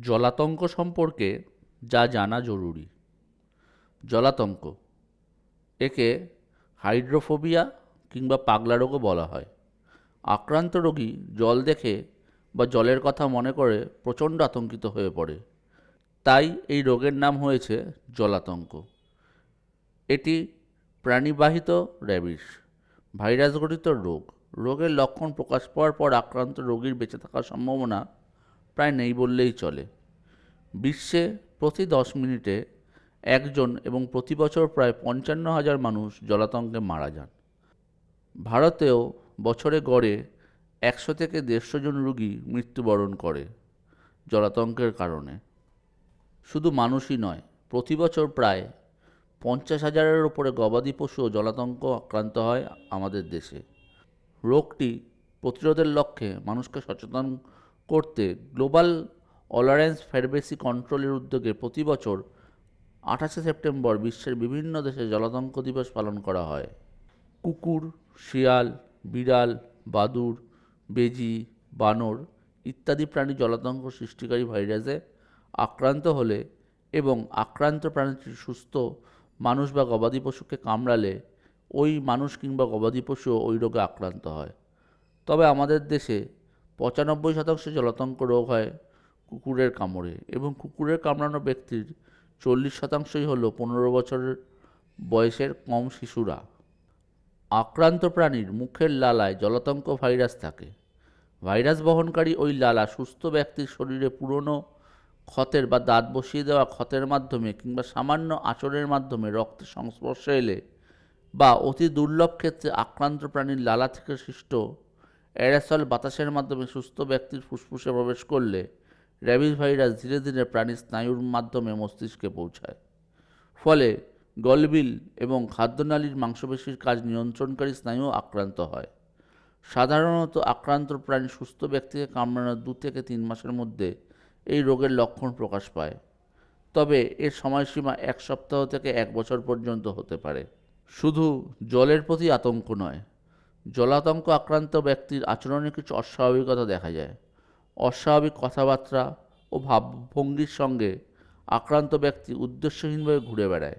জলাতঙ্ক সম্পর্কে যা জানা জরুরি। জলাতঙ্ক, একে হাইড্রোফোবিয়া কিংবা পাগলা রোগও বলা হয়। আক্রান্ত রোগী জল দেখে বা জলের কথা মনে করে প্রচণ্ড আতঙ্কিত হয়ে পড়ে। তাই এই রোগের নাম হয়েছে জলাতঙ্ক। এটি প্রাণীবাহিত র্যাবিস ভাইরাস ঘটিত রোগ। রোগের লক্ষণ প্রকাশ পাওয়ার পর আক্রান্ত রোগীর বেঁচে থাকার সম্ভাবনা প্রায় নেই বললেই চলে। বিশ্বে প্রতি দশ মিনিটে একজন এবং প্রতি বছর প্রায় পঞ্চান্ন হাজার মানুষ জলাতঙ্কে মারা যান। ভারতেও বছরে গড়ে একশো থেকে দেড়শো জন রুগী মৃত্যুবরণ করে জলাতঙ্কের কারণে। শুধু মানুষই নয়, প্রতি বছর প্রায় পঞ্চাশ হাজারের ওপরে গবাদি পশুও জলাতঙ্ক আক্রান্ত হয় আমাদের দেশে। রোগটি প্রতিরোধের লক্ষ্যে মানুষকে সচেতন করতে গ্লোবাল অলারেন্স ফেরবেসি কন্ট্রোলের উদ্যোগে প্রতি বছর আঠাশে সেপ্টেম্বর বিশ্বের বিভিন্ন দেশে জলাতঙ্ক দিবস পালন করা হয়। কুকুর, শিয়াল, বিড়াল, বাদুড়, বেজি, বানর ইত্যাদি প্রাণী জলাতঙ্ক সৃষ্টিকারী ভাইরাসে আক্রান্ত হলে এবং আক্রান্ত প্রাণীটি সুস্থ মানুষ বা গবাদি পশুকে কামড়ালে ওই মানুষ কিংবা গবাদি পশুও ওই রোগে আক্রান্ত হয়। তবে আমাদের দেশে পঁচানব্বই শতাংশ জলাতঙ্ক রোগ হয় কুকুরের কামড়ে এবং কুকুরের কামড়ানো ব্যক্তির চল্লিশ শতাংশই হলো পনেরো বছরের বয়সের কম শিশুরা। আক্রান্ত প্রাণীর মুখের লালায় জলাতঙ্ক ভাইরাস থাকে। ভাইরাস বহনকারী ওই লালা সুস্থ ব্যক্তির শরীরে পুরনো ক্ষতের বা দাঁত বসিয়ে দেওয়া ক্ষতের মাধ্যমে কিংবা সামান্য আচরের মাধ্যমে রক্তের সংস্পর্শে এলে বা অতি দুর্লভ ক্ষেত্রে আক্রান্ত প্রাণীর লালা থেকে সৃষ্ট অ্যারাসল বাতাসের মাধ্যমে সুস্থ ব্যক্তির ফুসফুসে প্রবেশ করলে র্যাবিস ভাইরাস ধীরে ধীরে প্রাণীর স্নায়ুর মাধ্যমে মস্তিষ্কে পৌঁছায়। ফলে গলবিল এবং খাদ্যনালীর মাংসপেশির কাজ নিয়ন্ত্রণকারী স্নায়ু আক্রান্ত হয়। সাধারণত আক্রান্ত প্রাণী সুস্থ ব্যক্তিকে কামড়ানোর দু থেকে তিন মাসের মধ্যে এই রোগের লক্ষণ প্রকাশ পায়। তবে এর সময়সীমা এক সপ্তাহ থেকে এক বছর পর্যন্ত হতে পারে। শুধু জলের প্রতি আতঙ্ক নয় জলাতঙ্ক আক্রান্ত ব্যক্তির আচরণে কিছু অস্বাভাবিকতা দেখা যায়। অস্বাভাবিক কথাবার্তা ও ভাবভঙ্গির সঙ্গে আক্রান্ত ব্যক্তি উদ্দেশ্যহীনভাবে ঘুরে বেড়ায়।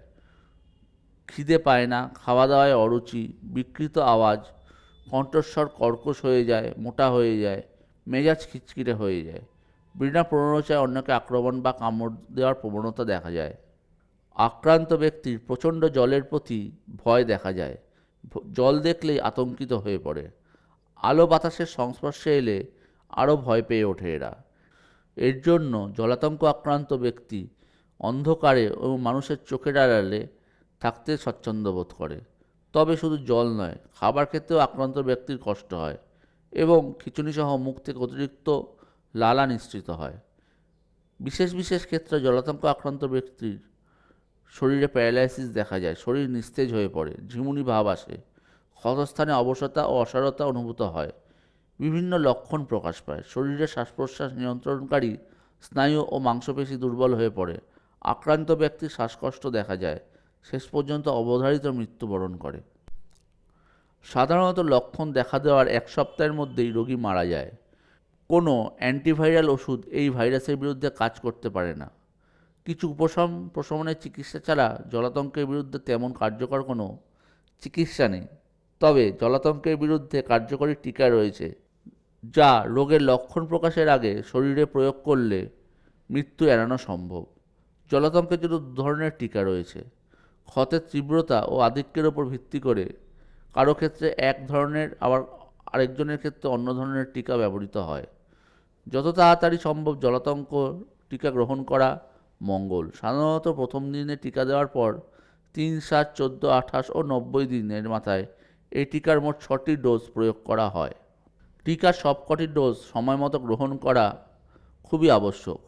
খিদে পায় না খাওয়া দাওয়ায় অরুচি, বিকৃত আওয়াজ, কণ্ঠস্বর কর্কশ হয়ে যায়, মোটা হয়ে যায়, মেজাজ খিচখিটে হয়ে যায়। বিনা প্রণোচায় অন্যকে আক্রমণ বা কামড় দেওয়ার প্রবণতা দেখা যায়। আক্রান্ত ব্যক্তির প্রচণ্ড জলের প্রতি ভয় দেখা যায়। জল দেখলেই আতঙ্কিত হয়ে পড়ে। আলো বাতাসের সংস্পর্শে এলে আরও ভয় পেয়ে ওঠে এরা। এর জন্য জলাতঙ্ক আক্রান্ত ব্যক্তি অন্ধকারে ও মানুষের চোখের আড়ালে থাকতে স্বচ্ছন্দ বোধ করে। তবে শুধু জল নয়, খাবার ক্ষেত্রেও আক্রান্ত ব্যক্তির কষ্ট হয় এবং খিচুনিসহ মুখ থেকে অতিরিক্ত লালা নিঃসৃত হয়। বিশেষ বিশেষ ক্ষেত্রে জলাতঙ্ক আক্রান্ত ব্যক্তির শরীরে প্যারালাইসিস দেখা যায়, শরীর নিস্তেজ হয়ে পড়ে, ঝিমুনি ভাব আসে, ক্ষতস্থানে অবসতা ও অসারতা অনুভূত হয়, বিভিন্ন লক্ষণ প্রকাশ পায়। শরীরে শ্বাস প্রশ্বাস নিয়ন্ত্রণকারী স্নায়ু ও মাংসপেশি দুর্বল হয়ে পড়ে, আক্রান্ত ব্যক্তির শ্বাসকষ্ট দেখা যায়, শেষ পর্যন্ত অবধারিত মৃত্যুবরণ করে। সাধারণত লক্ষণ দেখা দেওয়ার এক সপ্তাহের মধ্যেই রোগী মারা যায়। কোনো অ্যান্টিভাইরাল ওষুধ এই ভাইরাসের বিরুদ্ধে কাজ করতে পারে না। কিছু উপশম প্রশমনের চিকিৎসা ছাড়া জলাতঙ্কের বিরুদ্ধে তেমন কার্যকর কোনো চিকিৎসা নেই। তবে জলাতঙ্কের বিরুদ্ধে কার্যকরী টিকা রয়েছে, যা রোগের লক্ষণ প্রকাশের আগে শরীরে প্রয়োগ করলে মৃত্যু এড়ানো সম্ভব। জলাতঙ্কের জন্য দু ধরনের টিকা রয়েছে। ক্ষতের তীব্রতা ও আধিক্যের ওপর ভিত্তি করে কারও ক্ষেত্রে এক ধরনের, আবার আরেকজনের ক্ষেত্রে অন্য ধরনের টিকা ব্যবহৃত হয়। যত তাড়াতাড়ি সম্ভব জলাতঙ্ক টিকা গ্রহণ করা মঙ্গল। সাধারণত প্রথম দিনে টিকা দেওয়ার পর তিন সাত চোদ্দ আঠাশ ও নব্বই দিনের মাথায় এই টিকার মোট ছটি ডোজ প্রয়োগ করা হয়। টিকার সবকটি ডোজ সময় মতো গ্রহণ করা খুবই আবশ্যক।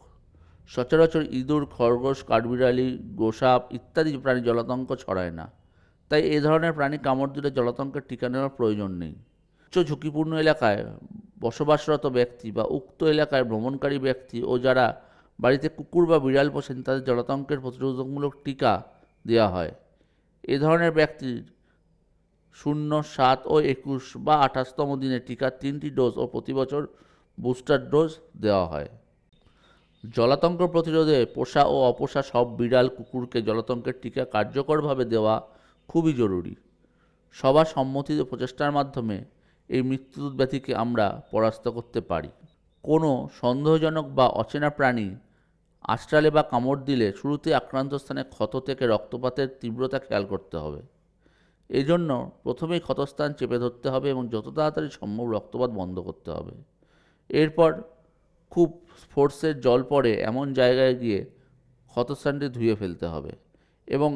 সচরাচর ইঁদুর, খরগোশ, কাঠবিড়ালি, গোসাপ ইত্যাদি প্রাণী জলাতঙ্ক ছড়ায় না। তাই এ ধরনের প্রাণী কামড় দিলে জলাতঙ্কের টিকা নেওয়ার প্রয়োজন নেই। উচ্চ ঝুঁকিপূর্ণ এলাকায় বসবাসরত ব্যক্তি বা উক্ত এলাকায় ভ্রমণকারী ব্যক্তি ও যারা বাড়িতে কুকুর বা বিড়াল পোষেন, তাদের জলাতঙ্কের প্রতিরোধকমূলক টিকা দেওয়া হয়। এ ধরনের ব্যক্তির শূন্য, সাত ও একুশ বা আঠাশতম দিনে টিকার তিনটি ডোজ ও প্রতি বছর বুস্টার ডোজ দেওয়া হয়। জলাতঙ্ক প্রতিরোধে পোষা ও অপোষা সব বিড়াল কুকুরকে জলাতঙ্কের টিকা কার্যকরভাবে দেওয়া খুবই জরুরি। সবার সম্মতি ও প্রচেষ্টার মাধ্যমে এই মৃত্যুদূত ব্যাধিকে আমরা পরাস্ত করতে পারি। কোনো সন্দেহজনক বা অচেনা প্রাণী আশ্রালে বা কামড় দিলে শুরুতে আক্রান্ত স্থানে ক্ষত থেকে রক্তপাতের তীব্রতা খেয়াল করতে হবে। এই জন্য প্রথমেই ক্ষতস্থান চেপে ধরতে হবে এবং যত তাড়াতাড়ি সম্ভব রক্তপাত বন্ধ করতে হবে। এরপর খুব ফোর্সের জল পড়ে এমন জায়গায় গিয়ে ক্ষতস্থানটি ধুয়ে ফেলতে হবে এবং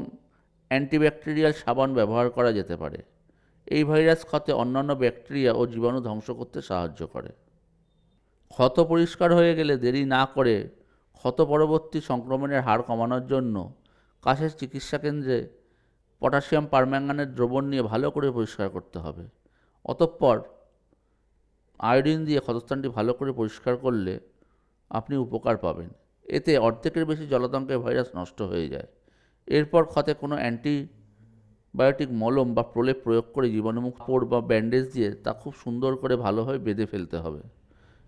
অ্যান্টিব্যাকটেরিয়াল সাবান ব্যবহার করা যেতে পারে। এই ভাইরাস ক্ষতে অন্যান্য ব্যাকটেরিয়া ও জীবাণু ধ্বংস করতে সাহায্য করে। ক্ষত পরিষ্কার হয়ে গেলে দেরি না করে ক্ষত পরবর্তী সংক্রমণের হার কমানোর জন্য কাছের চিকিৎসা কেন্দ্রে পটাশিয়াম পারম্যাঙ্গানের দ্রবণ নিয়ে ভালো করে পরিষ্কার করতে হবে। অতঃপর আয়োডিন দিয়ে ক্ষতস্থানটি ভালো করে পরিষ্কার করলে আপনি উপকার পাবেন। এতে অর্ধেকের বেশি জলাতঙ্কের ভাইরাস নষ্ট হয়ে যায়। এরপর ক্ষতে কোনো অ্যান্টিবায়োটিক মলম বা প্রলেপ প্রয়োগ করে জীবাণুমুক্ত পোড় বা ব্যান্ডেজ দিয়ে তা খুব সুন্দর করে ভালোভাবে বেঁধে ফেলতে হবে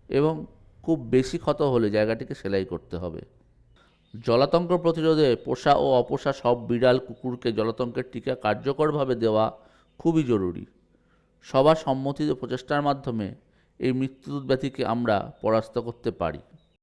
এবং খুব বেশি ক্ষত হলে জায়গাটিকে সেলাই করতে হবে। জলাতঙ্ক প্রতিরোধে পোষা ও অপোষা সব বিড়াল কুকুরকে জলাতঙ্কের টিকা কার্যকরভাবে দেওয়া খুবই জরুরি। সবার সম্মতিতে প্রচেষ্টার মাধ্যমে এই মৃত্যুদূত ব্যাধিকে আমরা পরাস্ত করতে পারি।